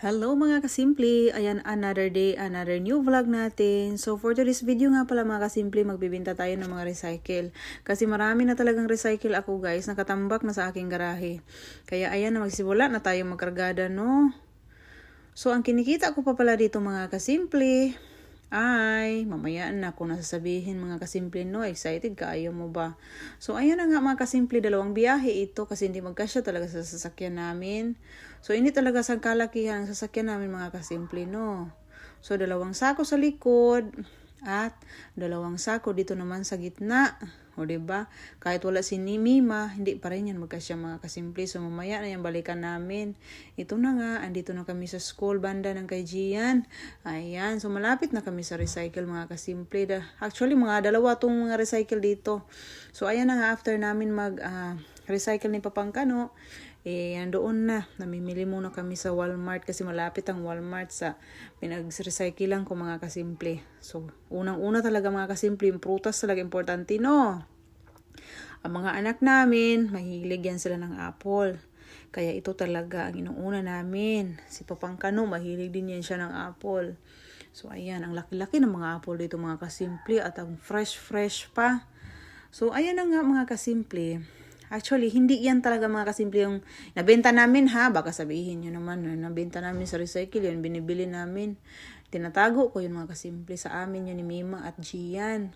Hello mga kasimple! Ayan, another day, another new vlog natin. So for today's video nga pala mga kasimple, magbibinta tayo ng mga recycle. Kasi marami na talagang recycle ako guys, nakatambak na sa aking garahe. Kaya ayan magsimula na tayo magkargada no. So ang kinikita ko pa pala dito mga kasimple, ay, mamaya na ako nasasabihin mga kasimple no, excited ka, ayaw mo ba? So ayan na nga mga kasimple, dalawang biyahe ito kasi hindi magkasya talaga sa sasakyan namin. So hindi talaga sa kalakihan ang sasakyan namin mga kasimple no. So dalawang sako sa likod at dalawang sako dito naman sa gitna. O diba? Kahit wala si ni Mima, hindi pa rin yan magkasya mga kasimple. So mamaya na yan balikan namin. Ito na nga, andito na kami sa school banda ng kay Gian. Ayan, so malapit na kami sa recycle mga kasimple. Actually, mga dalawa tong mga recycle dito. So ayan na nga, after namin mag ah, recycle ni Papangkano, eh, doon na. Namimili muna kami sa Walmart kasi malapit ang Walmart sa pinag-recyclean ko mga kasimple. So, unang-una talaga mga kasimple, yung prutas talaga importante, no? Ang mga anak namin, mahilig yan sila ng apple. Kaya ito talaga ang inuuna namin. Si Papangkano, mahilig din yan siya ng apple. So, ayan, ang laki-laki ng mga apple dito mga kasimple at ang fresh-fresh pa. So, ayan na nga mga kasimple. Actually, hindi yan talaga mga kasimple yung nabenta namin ha. Baka sabihin nyo naman, na nabenta namin sa recycle yun, binibili namin. Tinatago ko yun mga kasimple sa amin yun ni Mima at Gian.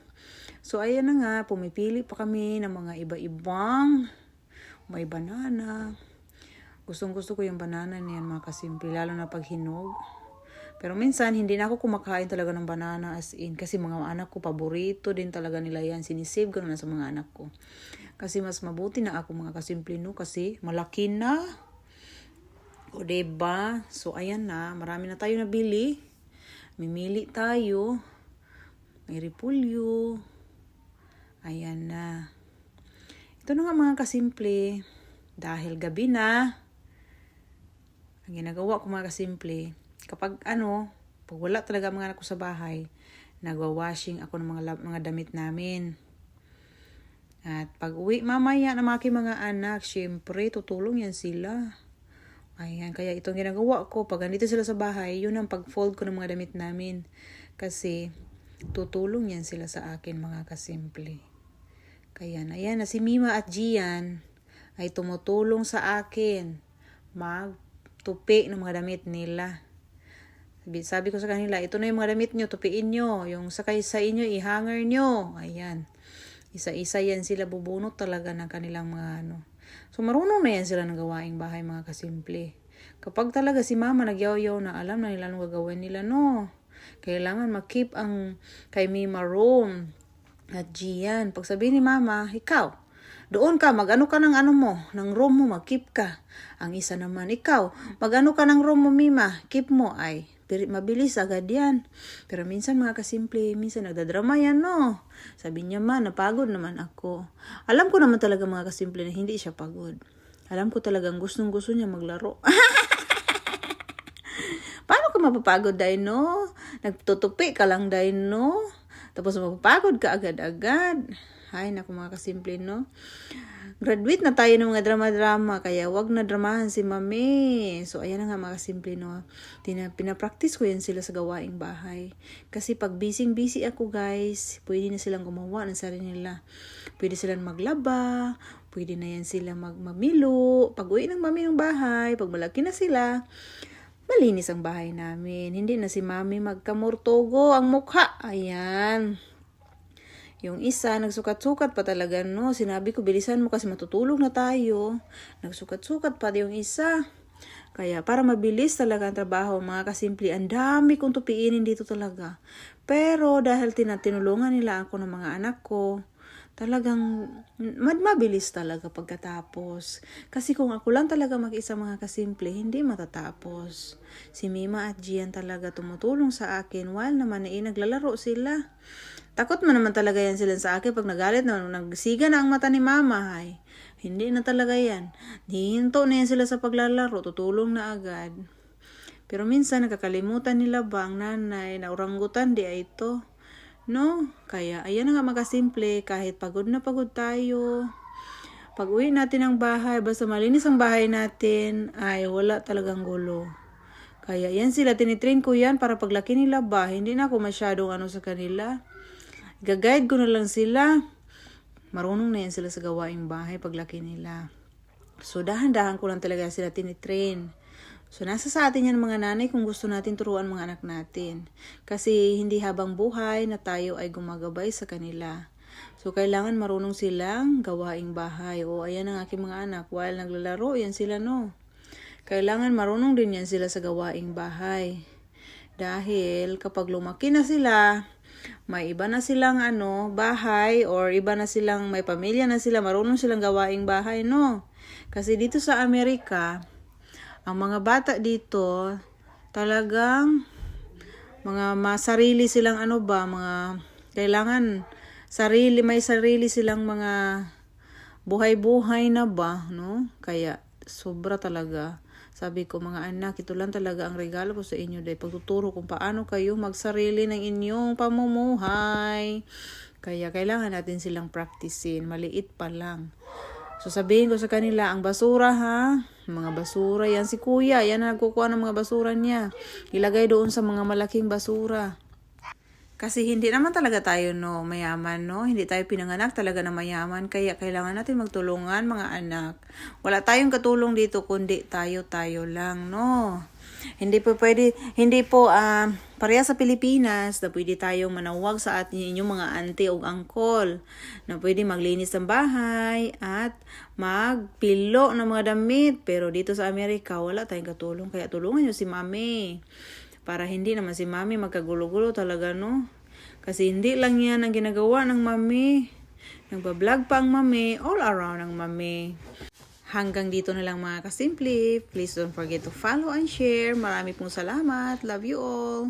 So, ayan na nga, pumipili pa kami ng mga iba-ibang. May banana. Gustong gusto ko yung banana niyan mga kasimple, lalo na pag hinog. Pero minsan, hindi na ako kumakain talaga ng banana as in. Kasi mga anak ko, paborito din talaga nila yan. Sinisave ko na sa mga anak ko. Kasi mas mabuti na ako mga kasimple no. Kasi malaki na. O diba? So ayan na. Marami na tayo nabili. Mimili tayo. May repulyo. Ayan na. Ito na nga mga kasimple. Dahil gabi na. Ang ginagawa ko mga kasimple. Kapag ano, pag wala talaga mga anak ko sa bahay, nagwa-washing ako ng mga, mga damit namin. At pag uwi mamaya ng mga aking mga anak, syempre tutulong yan sila. Ayan, kaya itong ginagawa ko, pag andito sila sa bahay, yun ang pag-fold ko ng mga damit namin. Kasi tutulong yan sila sa akin mga kasimple. Kaya na yan, na si Mima at Gian ay tumutulong sa akin magtupi ng mga damit nila. Sabi, ko sa kanila, ito na yung mga damit nyo, tupiin nyo. Yung sakay sa inyo, ihanger nyo. Ayan. Isa-isa yan sila bubunot talaga ng kanilang mga ano. So marunong na yan sila ng gawaing bahay mga kasimple. Kapag talaga si mama nagyaw-yaw na alam na nila anong gagawin nila, no. Kailangan makip ang kay Mima room at Gian. Pag sabihin ni mama, ikaw, doon ka, mag-ano ka ng ano mo, ng room mo, mag-keep ka. Ang isa naman, ikaw, mag-ano ka ng room mo, Mima, keep mo, ay, piri- mabilis agad yan. Pero minsan mga kasimple, minsan nagdadrama yan, no? Sabi niya man, napagod naman ako. Alam ko naman talaga mga kasimple na hindi siya pagod. Alam ko talagang gustong gusto niya maglaro. Paano ka mapapagod dahil no? Nagtutupi ka lang dahil no? Tapos mapapagod ka agad-agad. Ay, naku mga kasimple, no? Graduate na tayo ng mga drama-drama, kaya wag na dramahan si mami. So, ayan na nga mga kasimple, no? Tina, pinapractice ko yan sila sa gawaing bahay. Kasi pag busy-busy ako, guys, pwede na silang gumawa ng sarili nila. Pwede silang maglaba, pwede na yan sila magmamilo. Pag uwi ng mami ng bahay, pag malaki na sila, malinis ang bahay namin. Hindi na si mami magkamurtogo ang mukha. Ayan. Yung isa, nagsukat-sukat pa talaga, no? Sinabi ko, bilisan mo kasi matutulog na tayo. Nagsukat-sukat pa yung isa. Kaya para mabilis talaga ang trabaho, mga kasimple, ang dami kong tupiinin dito talaga. Pero dahil tinatinulungan nila ako ng mga anak ko, talagang mad mabilis talaga pagkatapos. Kasi kung ako lang talaga mag-isa mga kasimple, hindi matatapos. Si Mima at Gian talaga tumutulong sa akin while naman ay naglalaro sila. Takot man naman talaga yan sila sa akin pag nagalit na nagsiga na ang mata ni mama. Ay, hindi na talaga yan. Hihinto na yan sila sa paglalaro, tutulong na agad. Pero minsan nakakalimutan nila ba ang nanay na oranggutan di ay ito. No? Kaya ayan nga makasimple kahit pagod na pagod tayo. Pag uwi natin ng bahay, basta malinis ang bahay natin, ay wala talagang gulo. Kaya yan sila, tinitrain ko yan para paglaki nila ba, hindi na ako masyadong ano sa kanila. Gaguide ko na lang sila. Marunong na yan sila sa gawaing bahay paglaki nila. So, dahan-dahan ko lang talaga sila tinitrain. So, nasa sa atin yan mga nanay kung gusto natin turuan mga anak natin. Kasi hindi habang buhay na tayo ay gumagabay sa kanila. So, kailangan marunong silang gawaing bahay. O, ayan ang aking mga anak. While naglalaro, yan sila no. Kailangan marunong din yan sila sa gawaing bahay. Dahil kapag lumaki na sila, may iba na silang ano, bahay or iba na silang may pamilya na sila, marunong silang gawaing bahay, no? Kasi dito sa Amerika, ang mga bata dito talagang mga masarili silang ano ba, mga kailangan sarili may sarili silang mga buhay-buhay na ba, no? Kaya sobra talaga. Sabi ko, mga anak, ito lang talaga ang regalo ko sa inyo dahil pagtuturo kung paano kayo magsarili ng inyong pamumuhay. Kaya kailangan natin silang practicein. Maliit pa lang. So sabihin ko sa kanila, ang basura ha, mga basura, yan si kuya, yan ang nagkukuha ng mga basura niya. Ilagay doon sa mga malaking basura. Kasi hindi naman talaga tayo no mayaman no, hindi tayo pinanganak talaga na mayaman kaya kailangan natin magtulungan mga anak. Wala tayong katulong dito kundi tayo-tayo lang no. Hindi po pwede, hindi po ah, pareha sa Pilipinas na pwede tayong manawag sa atin inyong mga auntie o uncle na pwede maglinis ng bahay at magpilo ng mga damit. Pero dito sa Amerika, wala tayong katulong. Kaya tulungan nyo si mami para hindi naman si mami magkagulo-gulo talaga, no? Kasi hindi lang yan ang ginagawa ng mami. Nagbablog pa ang mami, all around ang mami. Hanggang dito na lang mga kasimple. Please don't forget to follow and share. Marami pong salamat. Love you all.